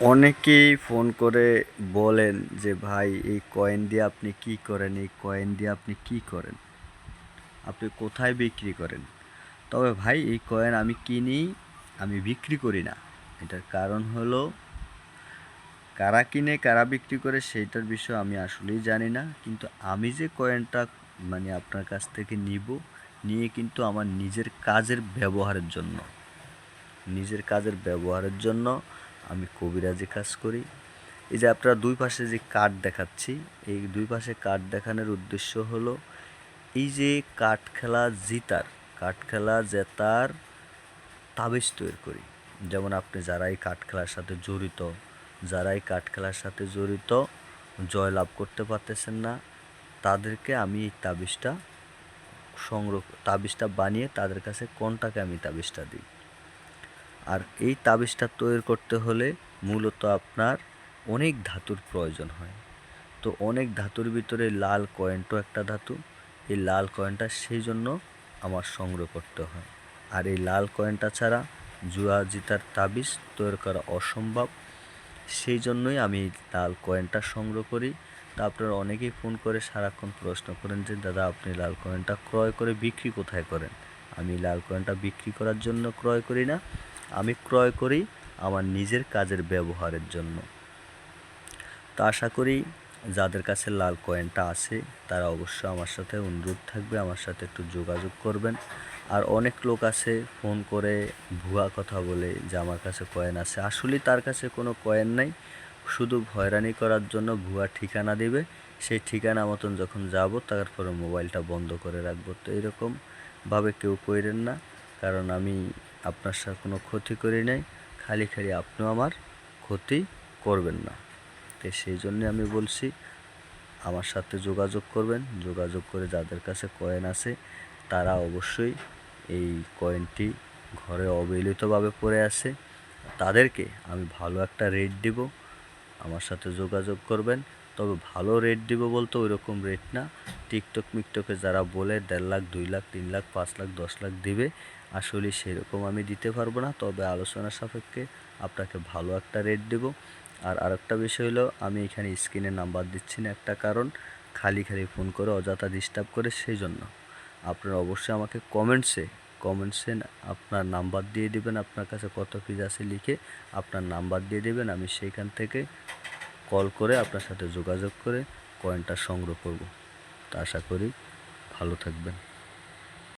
অনেকেই ফোন করে বলেন যে, ভাই, এই কয়েন দিয়ে আপনি কি করেন? এই কয়েন দিয়ে আপনি কি করেন? আপনি কোথায় বিক্রি করেন? তবে ভাই, এই কয়েন আমি কিনি, আমি বিক্রি করি না। এটার কারণ হলো, কারা কিনে, কারা বিক্রি করে সেইটার বিষয়ে আমি আসলেই জানি না। কিন্তু আমি যে কয়েনটা মানে আপনার কাছ থেকে নিব, নিয়ে কিন্তু আমার নিজের কাজের ব্যবহারের জন্য, নিজের কাজের ব্যবহারের জন্য আমি কবিরাজি কাজ করি। এই যে আপনারা দুই পাশে যে কাঠ দেখাচ্ছি, এই দুই পাশে কাঠ দেখানোর উদ্দেশ্য হলো, এই যে কাঠ খেলা জিতার, কাঠ খেলা জেতার তাবিজ তৈরি করি। যেমন আপনি যারাই কাঠ খেলার সাথে জড়িত, যারাই কাঠ খেলার সাথে জড়িত, জয়লাভ করতে পারতেছেন না, তাদেরকে আমি এই তাবিজটা সংগ্রহ, তাবিজটা বানিয়ে তাদের কাছে কোনটাকে আমি তাবিজটা দিই? আর এই তাবিজটা তৈরি করতে হলে মূলত আপনার অনেক ধাতুর প্রয়োজন হয়। তো অনেক ধাতুর ভিতরে লাল কয়েনটাও একটা ধাতু। এই লাল কয়েনটা সেই জন্য আমার সংগ্রহ করতে হয়। আর এই লাল কয়েনটা ছাড়া জুয়া জিতার তাবিজ তৈরি করা অসম্ভব। সেই জন্যই আমি লাল কয়েনটা সংগ্রহ করি। তা আপনারা অনেকেই ফোন করে সারাক্ষণ প্রশ্ন করেন যে, দাদা, আপনি লাল কয়েনটা ক্রয় করে বিক্রি কোথায় করেন? আমি লাল কয়েনটা বিক্রি করার জন্য ক্রয় করি না। আমি ক্রয় করি আমার নিজের কাজের ব্যবহারের জন্য। তা আশা করি যাদের কাছে লাল কয়েনটা আছে, তারা অবশ্যই আমার সাথে অনুরোধ থাকবে, আমার সাথে একটু যোগাযোগ করবেন। আর অনেক লোক আছে ফোন করে ভুয়া কথা বলে যে আমার কাছে কয়েন আছে। আসলে তার কাছে কোনো কয়েন নাই। শুধু হয়রানি করার জন্য ভুয়া ঠিকানা দেবে। সেই ঠিকানা মতন যখন যাব, তারপরে মোবাইলটা বন্ধ করে রাখব। তো এরকমভাবে কেউ কইরেন না। কারণ আমি আপনার সাথে কোনো ক্ষতি করি নাই, খালি খালি আপনিও আমার ক্ষতি করবেন না। তো সেই জন্যে আমি বলছি, আমার সাথে যোগাযোগ করবেন। যোগাযোগ করে যাদের কাছে কয়েন আছে, তারা অবশ্যই এই কয়েনটি ঘরে অবহেলিতভাবে পড়ে আছে। তাদেরকে আমি ভালো একটা রেট দিব। আমার সাথে যোগাযোগ করবেন। তবে ভালো রেট দিব বলতে ওই রকম রেট না টিকটক মিকটকে যারা বলে দেড় লাখ, দুই লাখ, তিন লাখ, পাঁচ লাখ, দশ লাখ দিবে আসলে সেরকম আমি দিতে পারব না। তবে আলোচনা সাপেক্ষে আপনাকে ভালো একটা রেট দেব। আর আরেকটা বিষয় হলো, আমি এখানে স্ক্রিনে নাম্বার দিচ্ছি না একটা কারণ, খালি খালি ফোন করে অযথা ডিস্টার্ব করে সেই জন্য আপনারা অবশ্যই আমাকে কমেন্টসে কমেন্টসে আপনার নাম্বার দিয়ে দিবেন, আপনার কাছে কত পিস আছে লিখে আপনার নাম্বার দিয়ে দেবেন, আমি সেইখান থেকে কল করে আপনার সাথে যোগাযোগ করে কয়েনটা সংগ্রহ করব। তা আশা করি ভালো থাকবেন।